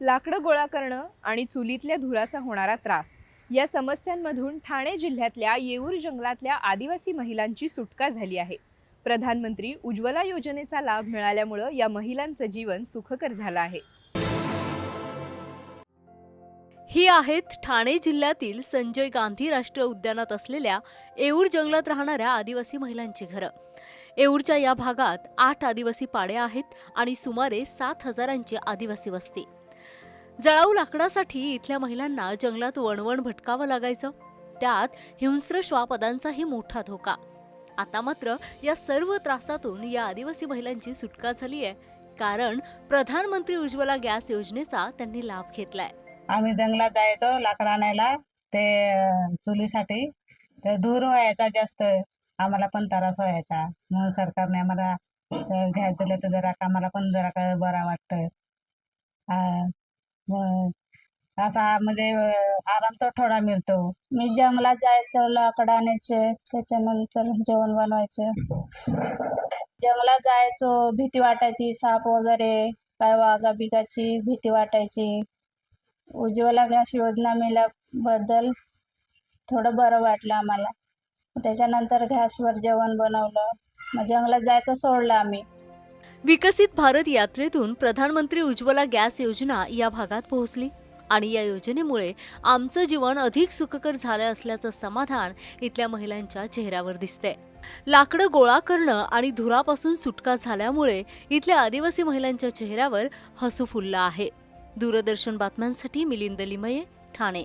लाकडं गोळा करणं आणि चुलीतल्या धुराचा होणारा त्रास. या समस्यांमधून ठाणे जिल्ह्यातल्या येऊर जंगलातल्या आदिवासी महिलांची सुटका झाली आहे. प्रधानमंत्री उज्ज्वला योजनेचा लाभ मिळाल्यामुळं या महिलांचं जीवन सुखकर झालं आहे. ही आहेत ठाणे जिल्ह्यातील संजय गांधी राष्ट्रीय उद्यानात असलेल्या येऊर जंगलात राहणाऱ्या आदिवासी महिलांची घरं. येऊरच्या या भागात आठ आदिवासी पाड्या आहेत आणि सुमारे सात हजारांची आदिवासी वस्ती. जळाऊ लाकडासाठी इथल्या महिलांना जंगलात वणवण भटकावं लागायचं. त्यात हिंस्र श्वापदांचाही मोठा धोका. आता मात्र या सर्व त्रासातून या आदिवासी महिलांची सुटका झाली आहे. कारण प्रधानमंत्री उज्ज्वला गॅस योजनेचा त्यांनी लाभ घेतलाय. आम्ही जंगलात जायचो लाकड आणायला ते चुलीसाठी. ते धूर व्हायचा जास्त. आम्हाला पण त्रास व्हायचा. म्हणून सरकारने आम्हाला घ्यायला दिलं तर जरा का आम्हाला पण जरा बरा वाटतं. असा म्हणजे आराम तर थोडा मिळतो. मी जंगलात जायचं लाकड आणायचे त्याच्यानंतर जेवण बनवायचं. जंगलात जायचो भीती वाटायची साप वगैरे काय वाघा बिगाची भीती वाटायची. उज्ज्वला गॅस योजना मिळाल्याबद्दल थोडं बरं वाटलं आम्हाला. त्याच्यानंतर गॅसवर जेवण बनवलं. मग जंगलात जायचं सोडलं आम्ही. विकसित भारत यात्रेतून प्रधानमंत्री उज्ज्वला गॅस योजना या भागात पोहोचली. आणि या योजनेमुळे आमचं जीवन अधिक सुखकर झालं असल्याचं समाधान इथल्या महिलांच्या चेहऱ्यावर दिसतंय. लाकडं गोळा करणं आणि धुरापासून सुटका झाल्यामुळे इथल्या आदिवासी महिलांच्या चेहऱ्यावर हसू फुललं आहे. दूरदर्शन बातम्यांसाठी मिलिंद लिमये ठाणे.